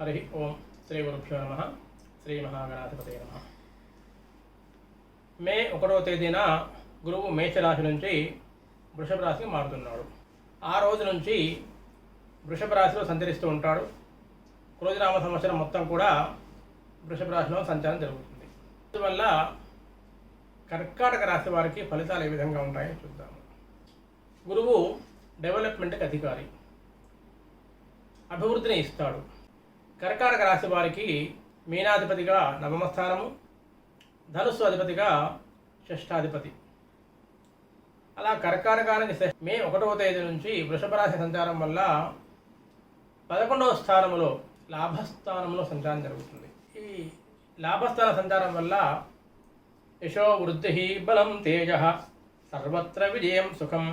హరి ఓం శ్రీ గురుభ్యో నమ శ్రీ మహాగణాధిపతి నమ మే ఒకటవ తేదీన గురువు మేషరాశి నుంచి వృషభ రాశికి మారుతున్నాడు. ఆ రోజు నుంచి వృషభ రాశిలో సంచరిస్తూ ఉంటాడు. క్రోజరామ సంవత్సరం మొత్తం కూడా వృషభ రాశిలో సంచారం జరుగుతుంది. అందువల్ల కర్కాటక రాశి వారికి ఫలితాలు ఏ విధంగా ఉంటాయో చూద్దాము గురువు డెవలప్మెంట్కి అధికారి. అభివృద్ధిని ఇస్తాడు. కర్కాటక రాశి వారికి మీనాధిపతిగా నవమ స్థానము ధనుస్సు అధిపతిగా షష్ఠాధిపతి అలా కర్కాటకానికి మే ఒకటవ తేదీ నుంచి వృషభ రాశి సంచారం వల్ల పదకొండవ స్థానంలో లాభస్థానంలో సంచారం జరుగుతుంది. ఈ లాభస్థాన సంచారం వల్ల యశో వృద్ధి బలం తేజ సర్వత్ర విజయం సుఖం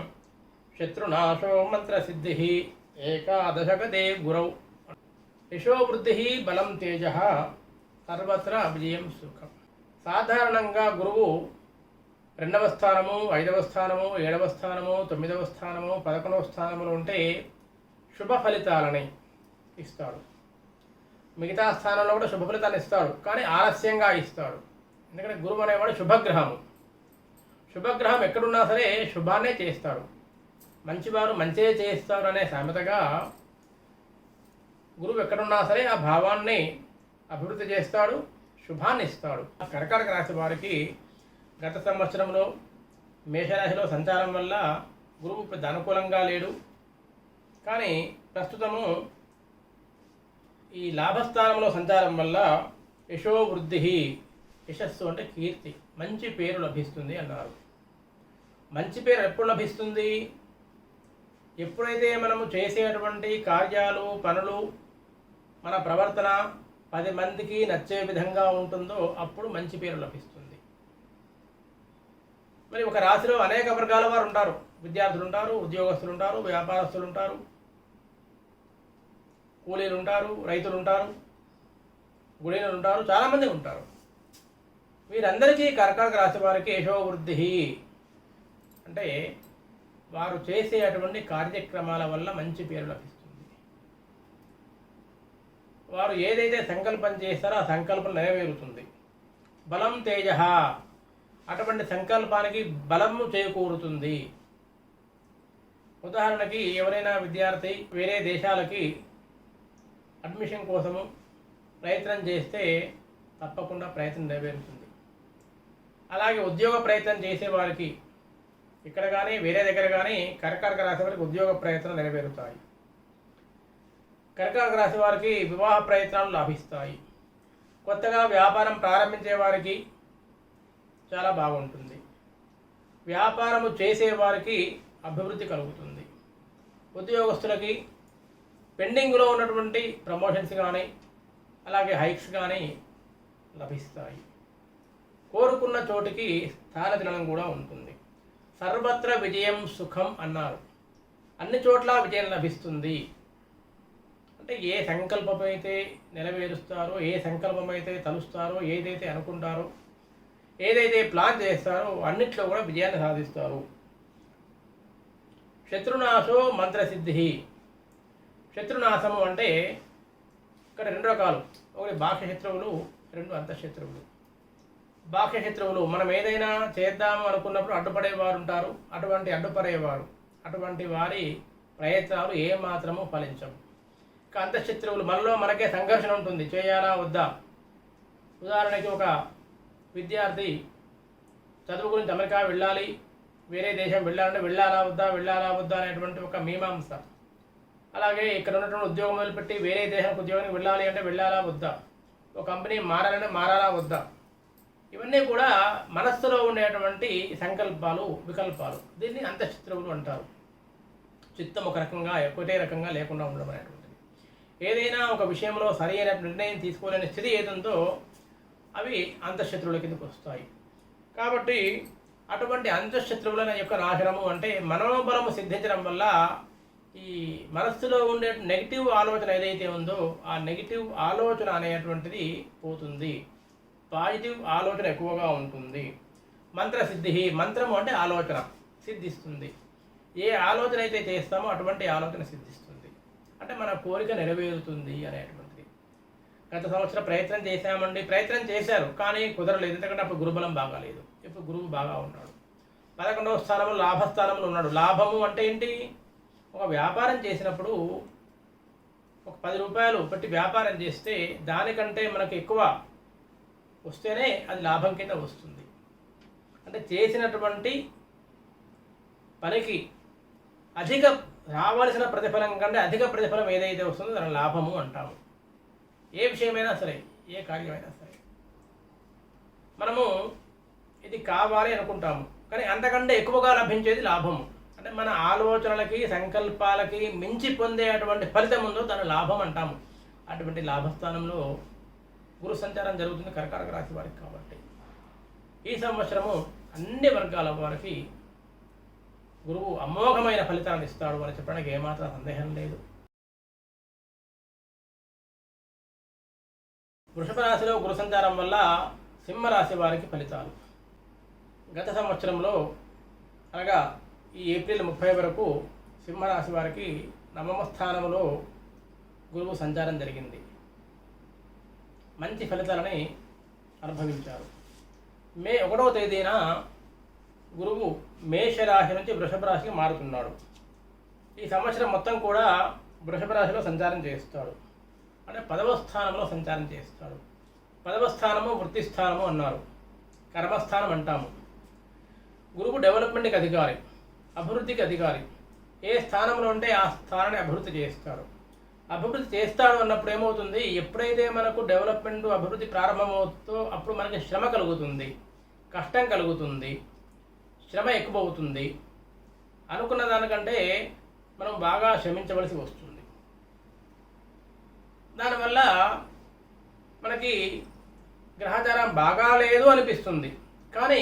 శత్రునాశో మంత్రసిద్ధి ఏకాదశగదే గురౌ. యశోవృద్ధి బలం తేజ సర్వత్ర విజయం సుఖం. సాధారణంగా గురువు రెండవ స్థానము ఐదవ స్థానము ఏడవ స్థానము తొమ్మిదవ స్థానము పదకొండవ స్థానములు ఉంటే శుభ ఫలితాలని ఇస్తాడు. మిగతా స్థానంలో కూడా శుభ ఫలితాన్ని ఇస్తాడు కానీ ఆలస్యంగా ఇస్తాడు. ఎందుకంటే గురువు అనేవాడు శుభగ్రహము. శుభగ్రహం ఎక్కడున్నా సరే శుభాన్నే చేస్తాడు. మంచివారు మంచే చేస్తారు అనే సామెతగా గురువు ఎక్కడున్నా సరే ఆ భావాన్ని అభివృద్ధి చేస్తాడు శుభాన్ని ఇస్తాడు. ఆ కర్కాటక రాశి వారికి గత సంవత్సరంలో మేషరాశిలో సంచారం వల్ల గురువు పెద్ద అనుకూలంగా లేడు. కానీ ప్రస్తుతము ఈ లాభస్థానంలో సంచారం వల్ల యశోవృద్ధి యశస్సు అంటే కీర్తి మంచి పేరు లభిస్తుంది అన్నారు. మంచి పేరు ఎప్పుడు లభిస్తుంది? ఎప్పుడైతే మనము చేసేటువంటి కార్యాలు పనులు మన ప్రవర్తన పది మందికి నచ్చే విధంగా ఉంటుందో అప్పుడు మంచి పేరు లభిస్తుంది. మరి ఒక రాశిలో అనేక వర్గాల వారు ఉంటారు. విద్యార్థులు ఉంటారు ఉద్యోగస్తులు ఉంటారు వ్యాపారస్తులు ఉంటారు కూలీలు ఉంటారు రైతులు ఉంటారు గుడిలు ఉంటారు చాలామంది ఉంటారు. వీరందరికీ కర్కాటక రాశి వారికి యశోవృద్ధి. అంటే వారు చేసేటువంటి కార్యక్రమాల వల్ల మంచి పేరు లభిస్తుంది. వారు ఏదైతే సంకల్పం చేస్తారో ఆ సంకల్పం నెరవేరుతుంది. బలం తేజ. అటువంటి సంకల్పానికి బలము చేకూరుతుంది. ఉదాహరణకి ఎవరైనా విద్యార్థి వేరే దేశాలకి అడ్మిషన్ కోసము ప్రయత్నం చేస్తే తప్పకుండా ప్రయత్నం నెరవేరుతుంది. అలాగే ఉద్యోగ ప్రయత్నం చేసేవారికి ఇక్కడ కానీ వేరే దగ్గర కానీ కర్కాటక రాశి వారికి ఉద్యోగ ప్రయత్నం నెరవేరుతాయి. కర్కాటక రాశి వారికి వివాహ ప్రయత్నాలు లాభిస్తాయి. కొత్తగా వ్యాపారం ప్రారంభించే వారికి చాలా బాగుంటుంది. వ్యాపారము చేసేవారికి అభివృద్ధి కలుగుతుంది. ఉద్యోగస్తులకి పెండింగ్లో ఉన్నటువంటి ప్రమోషన్స్ కానీ అలాగే హైక్స్ కానీ లభిస్తాయి. కోరుకున్న చోటికి స్థానచలనం కూడా ఉంటుంది. సర్వత్ర విజయం సుఖం అన్నారు. అన్ని చోట్ల విజయం లభిస్తుంది. అంటే ఏ సంకల్పం అయితే నెరవేరుస్తారో ఏ సంకల్పం అయితే తలుస్తారో ఏదైతే అనుకుంటారో ఏదైతే ప్లాన్ చేస్తారో అన్నిట్లో కూడా విజయాన్ని సాధిస్తారు. శత్రునాశో మంత్రసిద్ధి. శత్రునాశము అంటే ఇక్కడ రెండు రకాలు. ఒకటి బాహ్య శత్రువులు రెండు అంతఃశత్రువులు. బాహ్య శత్రువులు మనం ఏదైనా చేద్దాము అనుకున్నప్పుడు అడ్డుపడేవారు ఉంటారు. అటువంటి అడ్డుపడేవారు. అటువంటి వారి ప్రయత్నాలు ఏమాత్రము ఫలించవు. అంతఃశత్రువులు మనలో మనకే సంఘర్షణ ఉంటుంది. చేయాలా? వద్దా? ఉదాహరణకి ఒక విద్యార్థి చదువు గురించి అమెరికా వెళ్ళాలి. వేరే దేశం వెళ్ళాలంటే వెళ్ళాలా వద్దా? వెళ్ళాలా వద్దా? అనేటువంటి ఒక మీమాంస. అలాగే ఇక్కడ ఉన్నటువంటి ఉద్యోగం మొదలుపెట్టి వేరే దేశానికి ఉద్యోగానికి వెళ్ళాలి అంటే వెళ్ళాలా వద్దా? ఒక కంపెనీ మారాలంటే మారాలా వద్దా? ఇవన్నీ కూడా మనస్సులో ఉండేటువంటి సంకల్పాలు వికల్పాలు. దీన్ని అంతఃశత్రువులు అంటారు. చిత్తం ఒక రకంగా ఒకటే రకంగా లేకుండా ఉండడం అనేటువంటి ఏదైనా ఒక విషయంలో సరైన నిర్ణయం తీసుకోలేని స్థితి ఏదంతో అవి అంతఃశత్రువుల కిందకు వస్తాయి. కాబట్టి అటువంటి అంతఃశత్రువుల యొక్క నాశనము అంటే మనోబలము సిద్ధించడం వల్ల ఈ మనస్సులో ఉండే నెగిటివ్ ఆలోచన ఏదైతే ఉందో ఆ నెగిటివ్ ఆలోచన అనేటువంటిది పోతుంది. పాజిటివ్ ఆలోచన ఎక్కువగా ఉంటుంది. మంత్రసిద్ధి మంత్రము అంటే ఆలోచన సిద్ధిస్తుంది. ఏ ఆలోచన అయితే చేస్తామో అటువంటి ఆలోచన సిద్ధిస్తుంది. అంటే మన కోరిక నెరవేరుతుంది అనేటువంటిది. గత సంవత్సరం ప్రయత్నం చేశామండి. ప్రయత్నం చేశారు కానీ కుదరలేదు. ఎందుకంటే అప్పుడు గురుబలం బాగాలేదు ఇప్పుడు గురువు బాగా ఉన్నాడు. పదకొండవ స్థానంలో లాభస్థానంలో ఉన్నాడు. లాభము అంటే ఏంటి? ఒక వ్యాపారం చేసినప్పుడు ఒక పది రూపాయలు పెట్టి వ్యాపారం చేస్తే దానికంటే మనకు ఎక్కువ వస్తేనే అది లాభం కింద వస్తుంది. అంటే చేసినటువంటి పనికి అధిక రావాల్సిన ప్రతిఫలం కంటే అధిక ప్రతిఫలం ఏదైతే వస్తుందో దాని లాభము అంటాము. ఏ విషయమైనా సరే ఏ కార్యమైనా సరే. మనము ఇది కావాలి అనుకుంటాము కానీ అంతకంటే ఎక్కువగా లభించేది లాభము. అంటే మన ఆలోచనలకి సంకల్పాలకి మించి పొందే అటువంటి ఫలితం ఉందో దాని లాభం అంటాము. అటువంటి లాభస్థానంలో గురు సంచారం జరుగుతుంది కర్కాటక రాశి వారికి కాబట్టి. ఈ సంవత్సరము అన్ని వర్గాల వారికి గురువు అమోఘమైన ఫలితాన్ని ఇస్తాడు అని చెప్పడానికి ఏమాత్రం సందేహం లేదు. వృషభ రాశిలో గురు సంచారం వల్ల సింహరాశి వారికి ఫలితాలు. గత సంవత్సరంలో అనగా ఈ ఏప్రిల్ ముప్పై వరకు సింహరాశి వారికి నవమ స్థానంలో గురువు సంచారం జరిగింది. మంచి ఫలితాలని అనుభవించారు. మే ఒకటో తేదీన గురువు మేషరాశి నుంచి వృషభ రాశికి మారుతున్నాడు. ఈ సంవత్సరం మొత్తం కూడా వృషభ రాశిలో సంచారం చేస్తాడు. అంటే పదవ స్థానంలో సంచారం చేస్తాడు. పదవ స్థానము వృత్తి స్థానము అన్నారు. కర్మస్థానం అంటాము. గురువు డెవలప్మెంట్కి అధికారి అభివృద్ధికి అధికారి. ఏ స్థానంలో ఉంటే ఆ స్థానాన్ని అభివృద్ధి చేస్తాడు. అభివృద్ధి చేస్తాడు అన్నప్పుడు ఏమవుతుంది? ఎప్పుడైతే మనకు డెవలప్మెంట్ అభివృద్ధి ప్రారంభమవుతుందో అప్పుడు మనకి శ్రమ కలుగుతుంది కష్టం కలుగుతుంది. శ్రమ ఎక్కువ అవుతుంది అనుకున్న దానికంటే మనం బాగా శ్రమించవలసి వస్తుంది. దానివల్ల మనకి గ్రహచారం బాగా లేదు అనిపిస్తుంది. కానీ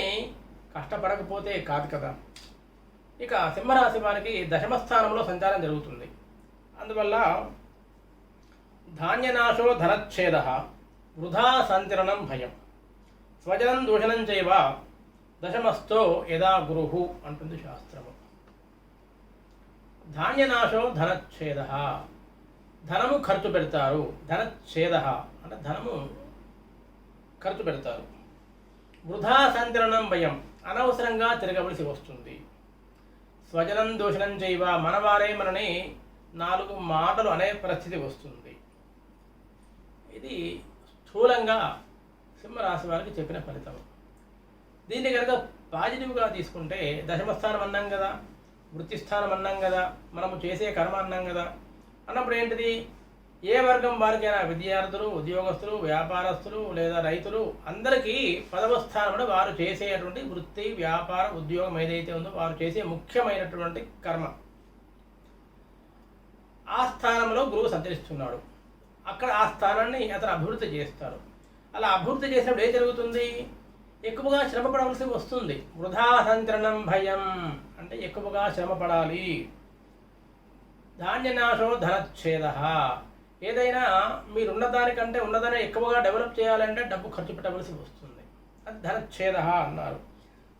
కష్టపడకపోతే కాదు కదా. ఇక సింహరాశి వారికి దశమస్థానంలో సంచారం జరుగుతుంది. అందువల్ల ధాన్యనాశో ధనచ్ఛేద వృధా సంచలనం భయం. స్వజనం దూషణం చేయవ? దశమస్తో యదా గురు అంటుంది శాస్త్రము. ధాన్యనాశం ధనచ్ఛేద. ధనము ఖర్చు పెడతారు. ధనచ్ఛేద అంటే ధనము ఖర్చు పెడతారు. వృధా సంచలనం భయం. అనవసరంగా తిరగవలసి వస్తుంది. స్వజనం దూషణం చేయవ మనవారే మనని నాలుగు మాటలు అనే పరిస్థితి వస్తుంది. ఇది స్థూలంగా సింహరాశి వారికి చెప్పిన ఫలితం. దీన్ని కనుక పాజిటివ్గా తీసుకుంటే దశమస్థానం అన్నాం కదా వృత్తిస్థానం అన్నాం కదా మనము చేసే కర్మ అన్నాం కదా అన్నప్పుడు ఏంటిది? ఏ వర్గం వారికైనా విద్యార్థులు ఉద్యోగస్తులు వ్యాపారస్తులు లేదా రైతులు అందరికీ పదవ స్థానంలో వారు చేసేటువంటి వృత్తి వ్యాపార ఉద్యోగం ఏదైతే ఉందో వారు చేసే ముఖ్యమైనటువంటి కర్మ. ఆ స్థానంలో గురువు సంచరిస్తున్నాడు. అక్కడ ఆ స్థానాన్ని అతను అభివృద్ధి చేస్తాడు. అలా అభివృద్ధి చేసినప్పుడు ఏం జరుగుతుంది? ఎక్కువగా శ్రమ పడవలసి వస్తుంది. వృధా సంచరణం భయం. అంటే ఎక్కువగా శ్రమ పడాలి ధాన్యనాశో ధనచ్ఛేద. ఏదైనా మీరు ఉన్నదానికంటే ఉన్నదాన్ని ఎక్కువగా డెవలప్ చేయాలంటే డబ్బు ఖర్చు పెట్టవలసి వస్తుంది. అది ధనచ్ఛేద అన్నారు.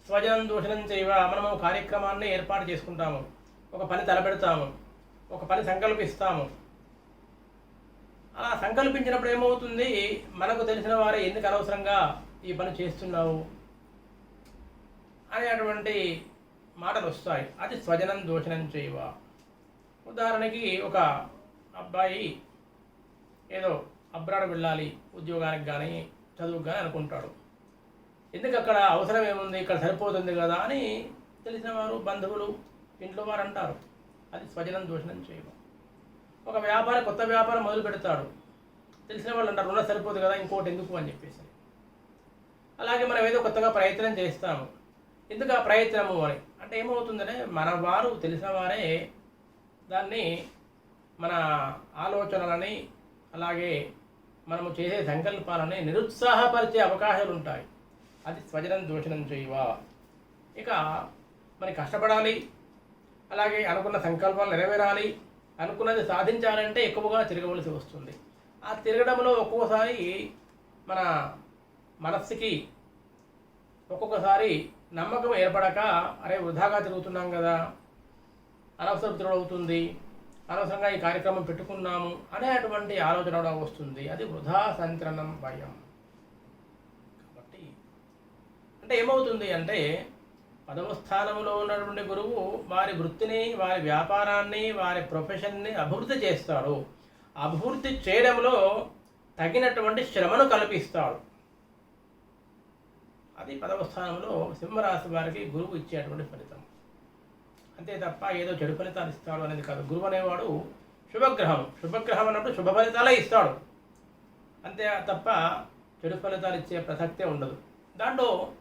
స్వజనం దూషణం చేయవ. మనము కార్యక్రమాన్ని ఏర్పాటు చేసుకుంటాము. ఒక పని తలపెడతాము. ఒక పని సంకల్పిస్తాము. అలా సంకల్పించినప్పుడు ఏమవుతుంది? మనకు తెలిసిన వారే ఎందుకు అనవసరంగా ఈ పని చేస్తున్నావు అనేటువంటి మాటలు వస్తాయి. అది స్వజనం దోషణం చేయవ? ఉదాహరణకి ఒక అబ్బాయి ఏదో అబ్రాడ్ వెళ్ళాలి ఉద్యోగానికి కానీ చదువుకు కానీ అనుకుంటాడు. ఎందుకు అక్కడ అవసరం ఏముంది? ఇక్కడ సరిపోతుంది కదా అని తెలిసిన వారు బంధువులు ఇంట్లో వారు అంటారు. అది స్వజనం దోషణం చేయడం ఒక వ్యాపారం కొత్త వ్యాపారం మొదలు పెడతాడు తెలిసిన వాళ్ళు అంటారు రుణ సరిపోదు కదా ఇంకోటి ఎందుకు? అని చెప్పేసి. అలాగే మనం ఏదో కొత్తగా ప్రయత్నం చేస్తాము. ఎందుకు ఆ ప్రయత్నము అని? అంటే ఏమవుతుందంటే మన వారు తెలిసిన వారే దాన్ని మన ఆలోచనలని అలాగే మనము చేసే సంకల్పాలని నిరుత్సాహపరిచే అవకాశాలు ఉంటాయి అది స్వజనం దూషణం చేయవా. ఇక మరి కష్టపడాలి అలాగే అనుకున్న సంకల్పాలు నెరవేరాలి అనుకున్నది సాధించాలంటే ఎక్కువగా తిరగవలసి వస్తుంది. ఆ తిరగడంలో ఒక్కోసారి మన మనస్సుకి ఒక్కొక్కసారి నమ్మకం ఏర్పడక అరే వృధాగా తిరుగుతున్నాం కదా అనవసర తిరుగుతుంది అనవసరంగా ఈ కార్యక్రమం పెట్టుకున్నాము అనేటువంటి ఆలోచన కూడా వస్తుంది. అది వృధా సంచలనం భయం. కాబట్టి అంటే ఏమవుతుంది అంటే పదవ స్థానంలో ఉన్నటువంటి గురువు వారి వృత్తిని వారి వ్యాపారాన్ని వారి ప్రొఫెషన్ని అభివృద్ధి చేస్తాడు. అభివృద్ధి చేయడంలో తగినటువంటి శ్రమను కల్పిస్తాడు. అది పదవ స్థానంలో సింహరాశి వారికి గురువు ఇచ్చేటువంటి ఫలితం. అంతే తప్ప ఏదో చెడు ఫలితాలు ఇస్తాడు అనేది కాదు. గురువు అనేవాడు శుభగ్రహం. శుభగ్రహం అన్నప్పుడు శుభ ఫలితాలే ఇస్తాడు. అంతే తప్ప చెడు ఫలితాలు ఇచ్చే ప్రసక్తే ఉండదు. దాంట్లో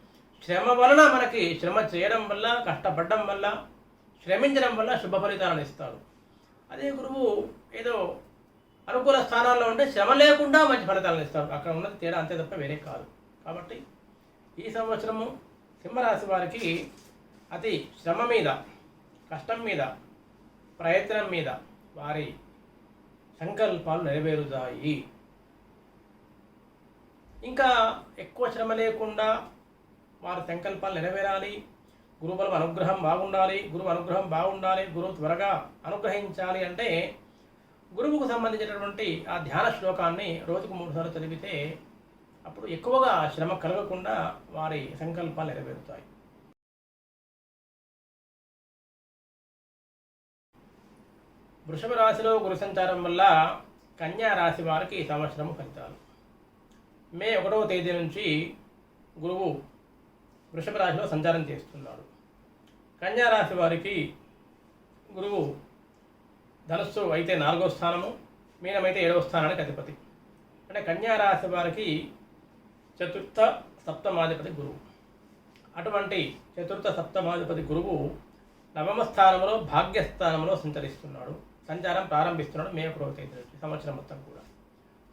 శ్రమ వలన మనకి శ్రమ చేయడం వల్ల కష్టపడడం వల్ల శ్రమించడం వల్ల శుభ ఫలితాలను ఇస్తాడు. అదే గురువు ఏదో అనుకూల స్థానాల్లో ఉంటే శ్రమ లేకుండా మంచి ఫలితాలను ఇస్తాడు. అక్కడ ఉన్నది తేడా అంతే తప్ప వేరే కాదు. కాబట్టి ఈ సంవత్సరము సింహరాశి వారికి అతి శ్రమ మీద కష్టం మీద ప్రయత్నం మీద వారి సంకల్పాలు నెరవేరుతాయి. ఇంకా ఎక్కువ శ్రమ లేకుండా వారి సంకల్పాలు నెరవేరాలి. గురువుల అనుగ్రహం బాగుండాలి. గురువు అనుగ్రహం బాగుండాలి. గురువు త్వరగా అనుగ్రహించాలి అంటే గురువుకు సంబంధించినటువంటి ఆ ధ్యాన శ్లోకాన్ని రోజుకు మూడు సార్లు చదివితే అప్పుడు ఎక్కువగా శ్రమ కలగకుండా వారి సంకల్పాలు నెరవేరుతాయి. వృషభ రాశిలో గురు సంచారం వల్ల కన్యా రాశి వారికి సంవత్సరము ఫలితాలు. మే ఒకటవ తేదీ నుంచి గురువు వృషభ రాశిలో సంచారం చేస్తున్నాడు. కన్యా రాశి వారికి గురువు ధనస్సు అయితే నాలుగో స్థానము మీనమైతే ఏడవ స్థానానికి అధిపతి. అంటే కన్యా రాశి వారికి చతుర్థ సప్తమాధిపతి గురువు. అటువంటి చతుర్థ సప్తమాధిపతి గురువు నవమ స్థానంలో భాగ్యస్థానంలో సంచరిస్తున్నాడు. సంచారం ప్రారంభిస్తున్నాడు మే ఒకటవ తేదీ నుంచి సంవత్సరం మొత్తం కూడా.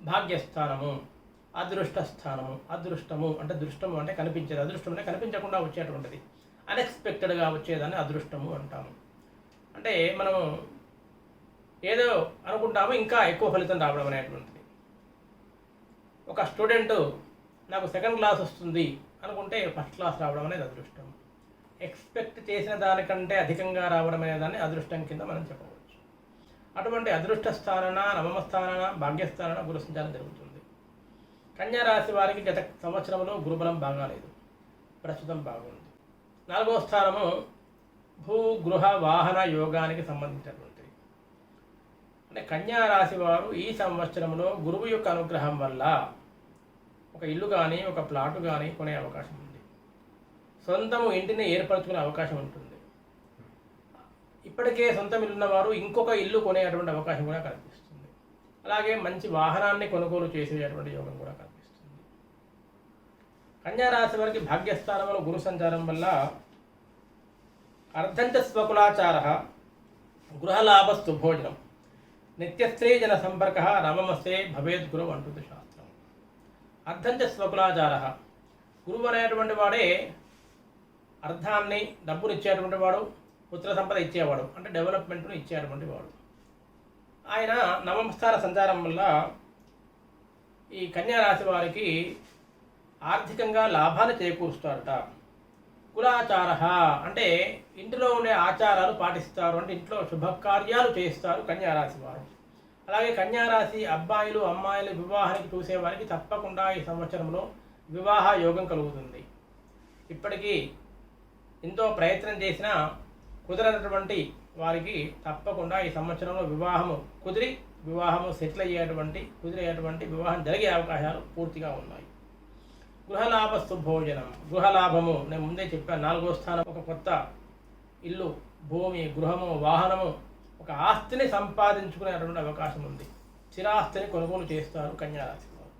భాగ్యస్థానము అదృష్ట స్థానము అదృష్టము అంటే దృష్టము అంటే కనిపించేది. అదృష్టం అంటే కనిపించకుండా వచ్చేటువంటిది. అన్ఎక్స్పెక్టెడ్గా వచ్చేదాన్ని అదృష్టము అంటాము. అంటే మనము ఏదో అనుకుంటాము ఇంకా ఎక్కువ ఫలితం రావడం అనేటువంటిది. ఒక స్టూడెంట్ నాకు సెకండ్ క్లాస్ వస్తుంది అనుకుంటే ఫస్ట్ క్లాస్ రావడం అనేది అదృష్టం. ఎక్స్పెక్ట్ చేసిన దానికంటే అధికంగా రావడం అనే దాన్ని అదృష్టం కింద మనం చెప్పవచ్చు. అటువంటి అదృష్ట స్థానన నవమ స్థానన భాగ్యస్థానన గురుసించడం జరుగుతుంది. కన్యా రాశి వారికి గత సంవత్సరంలో గురుబలం బాగాలేదు ప్రస్తుతం బాగుంది. నాలుగవ స్థానము భూ గృహ వాహన యోగానికి సంబంధించినటువంటిది అంటే కన్యా రాశి వారు ఈ సంవత్సరంలో గురువు యొక్క అనుగ్రహం వల్ల ఒక ఇల్లు కానీ ఒక ప్లాటు కానీ కొనే అవకాశం ఉంది. సొంతము ఇంటిని ఏర్పరచుకునే అవకాశం ఉంటుంది. ఇప్పటికే సొంతం ఇల్లున్న వారు ఇంకొక ఇల్లు కొనేటువంటి అవకాశం కూడా కనిపిస్తుంది. అలాగే మంచి వాహనాన్ని కొనుగోలు చేసేటువంటి యోగం కూడా కనిపిస్తుంది. కన్యా రాశి వారికి భాగ్యస్థానంలో గురు సంచారం వల్ల అర్ధంచ స్వకులాచార గృహలాభస్తు భోజనం నిత్యస్త్రీ జన సంపర్క రమమస్తే భవేద్ గురువు అంటుంది అర్థంచ స్వకులాచార. గురువు అనేటువంటి వాడే అర్థాన్ని డబ్బులు ఇచ్చేటువంటి వాడు పుత్ర సంపద ఇచ్చేవాడు అంటే డెవలప్మెంట్ను ఇచ్చేటువంటి వాడు. ఆయన నవంస్థాన సంచారం వల్ల ఈ కన్యా రాశి వారికి ఆర్థికంగా లాభాన్ని చేకూరుస్తారట. కులాచార అంటే ఇంటిలో ఉండే ఆచారాలు పాటిస్తారు అంటే ఇంట్లో శుభకార్యాలు చేస్తారు కన్యా రాశి వారు. అలాగే కన్యా రాశి అబ్బాయిలు అమ్మాయిలు వివాహానికి చూసే వారికి తప్పకుండా ఈ సంవత్సరంలో వివాహ యోగం కలుగుతుంది. ఇప్పటికీ ఎంతో ప్రయత్నం చేసినా కుదరనటువంటి వారికి తప్పకుండా ఈ సంవత్సరంలో వివాహము కుదిరి వివాహము సెటిల్ అయ్యేటువంటి కుదిరేటువంటి వివాహం జరిగే అవకాశాలు పూర్తిగా ఉన్నాయి. గృహలాభస్తు భోజనం. గృహలాభము నేను ముందే చెప్పాను నాలుగో స్థానం ఒక కొత్త ఇల్లు భూమి గృహము వాహనము ఒక ఆస్తిని సంపాదించుకునేటువంటి అవకాశం ఉంది. స్థిరాస్తిని కొనుగోలు చేస్తారు కన్యారాశి వారు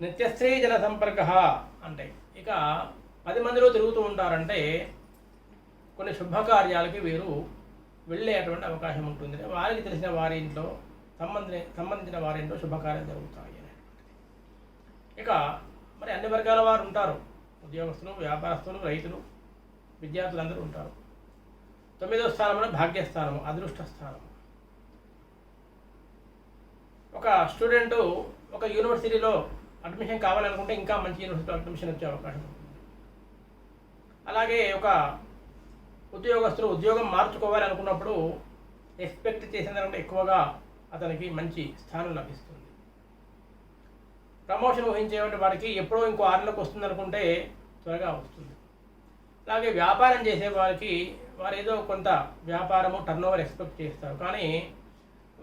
నిత్యస్త్రీ జన సంపర్క అంటే ఇక పది మందిలో తిరుగుతూ ఉంటారంటే కొన్ని శుభకార్యాలకి వీరు వెళ్ళేటువంటి అవకాశం ఉంటుంది. వారికి తెలిసిన వారి ఇంట్లో సంబంధించిన సంబంధించిన శుభకార్యం శుభకార్యాలు జరుగుతాయి ఇక మరి అన్ని వర్గాల వారు ఉంటారు. ఉద్యోగస్తులు వ్యాపారస్తులు రైతులు విద్యార్థులు అందరూ ఉంటారు. తొమ్మిదో స్థానంలో భాగ్యస్థానము అదృష్ట స్థానము ఒక స్టూడెంట్ ఒక యూనివర్సిటీలో అడ్మిషన్ కావాలనుకుంటే ఇంకా మంచి యూనివర్సిటీలో అడ్మిషన్ వచ్చే అవకాశం అలాగే ఒక ఉద్యోగస్తులు ఉద్యోగం మార్చుకోవాలి అనుకున్నప్పుడు ఎక్స్పెక్ట్ చేసిన దానికంటే ఎక్కువగా అతనికి మంచి స్థానం లభిస్తుంది. ప్రమోషన్ ఊహించేటువంటి వాడికి ఎప్పుడో ఇంకో ఆరు నెలలకు వస్తుంది అనుకుంటే త్వరగా వస్తుంది. అలాగే వ్యాపారం చేసే వారికి వారు ఏదో కొంత వ్యాపారము టర్న్ ఓవర్ ఎక్స్పెక్ట్ చేస్తారు. కానీ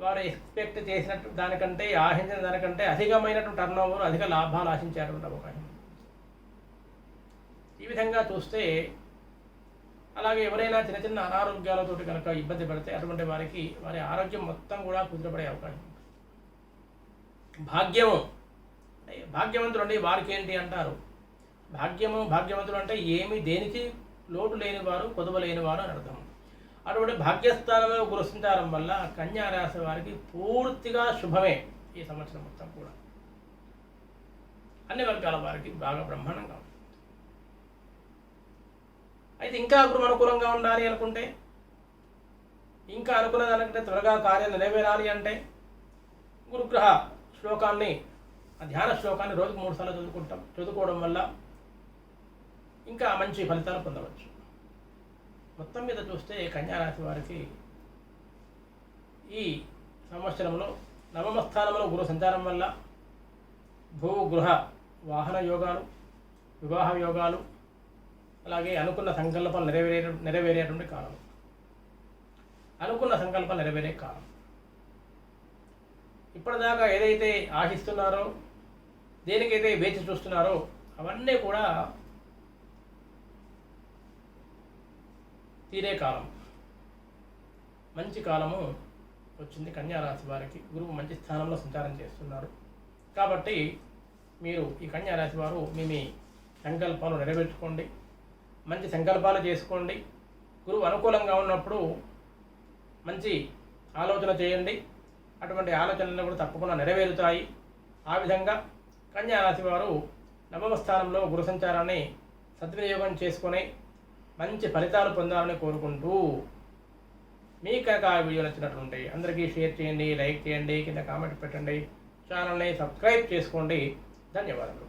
వారు ఎక్స్పెక్ట్ చేసినట్టు దానికంటే ఆశించిన దానికంటే అధికమైనటువంటి టర్న్ ఓవర్ అధిక లాభాలు ఆశించేటువంటి అవకాశం ఈ విధంగా చూస్తే అలాగే ఎవరైనా చిన్న చిన్న అనారోగ్యాలతో కనుక ఇబ్బంది పడితే అటువంటి వారికి వారి ఆరోగ్యం మొత్తం కూడా కుదిరపడే అవకాశం భాగ్యము. భాగ్యవంతులు అండి వారికి ఏంటి అంటారు? భాగ్యము భాగ్యవంతులు అంటే ఏమి దేనికి లోటు లేనివారు కొదవ వారు అని అర్థం. అటువంటి భాగ్యస్థానంలో గురుసించారం వల్ల కన్యారాశి వారికి పూర్తిగా శుభమే ఈ సంవత్సరం మొత్తం కూడా. అన్ని వర్గాల వారికి బాగా బ్రహ్మాండంగా అయితే ఇంకా గురు అనుకూలంగా ఉండాలి అనుకుంటే ఇంకా అనుకున్న త్వరగా కార్యం నెరవేరాలి అంటే గురుగ్రహ శ్లోకాన్ని ధ్యాన శ్లోకాన్ని రోజుకు మూడు సార్లు చదువుకుంటాం. చదువుకోవడం వల్ల ఇంకా మంచి ఫలితాలు పొందవచ్చు. మొత్తం మీద చూస్తే కన్యారాశి వారికి ఈ సంవత్సరంలో నవమ స్థానంలో గురు సంచారం వల్ల భూ గృహ వాహన యోగాలు వివాహ యోగాలు అలాగే అనుకున్న సంకల్పాలు నెరవేరే నెరవేరేటువంటి కాలం. అనుకున్న సంకల్పాలు నెరవేరే కాలం. ఇప్పటిదాకా ఏదైతే ఆశిస్తున్నారో దేనికైతే వేచి చూస్తున్నారో అవన్నీ కూడా తీరే కాలం. మంచి కాలము వచ్చింది కన్యారాశి వారికి. గురువు మంచి స్థానంలో సంచారం చేస్తున్నారు. కాబట్టి మీరు ఈ కన్యారాశి వారు మీ మీ సంకల్పాలు నెరవేర్చుకోండి. మంచి సంకల్పాలు చేసుకోండి. గురువు అనుకూలంగా ఉన్నప్పుడు మంచి ఆలోచన చేయండి. అటువంటి ఆలోచనలు కూడా తప్పకుండా నెరవేరుతాయి. ఆ విధంగా కన్యారాశి వారు నవమ స్థానంలో గురు సంచారాన్ని సద్వినియోగం చేసుకొని మంచి ఫలితాలు పొందాలని కోరుకుంటూ మీకు కనుక ఆ వీడియో నచ్చినట్లుంటే అందరికీ షేర్ చేయండి లైక్ చేయండి కింద కామెంట్ పెట్టండి. ఛానల్ని సబ్స్క్రైబ్ చేసుకోండి. ధన్యవాదాలు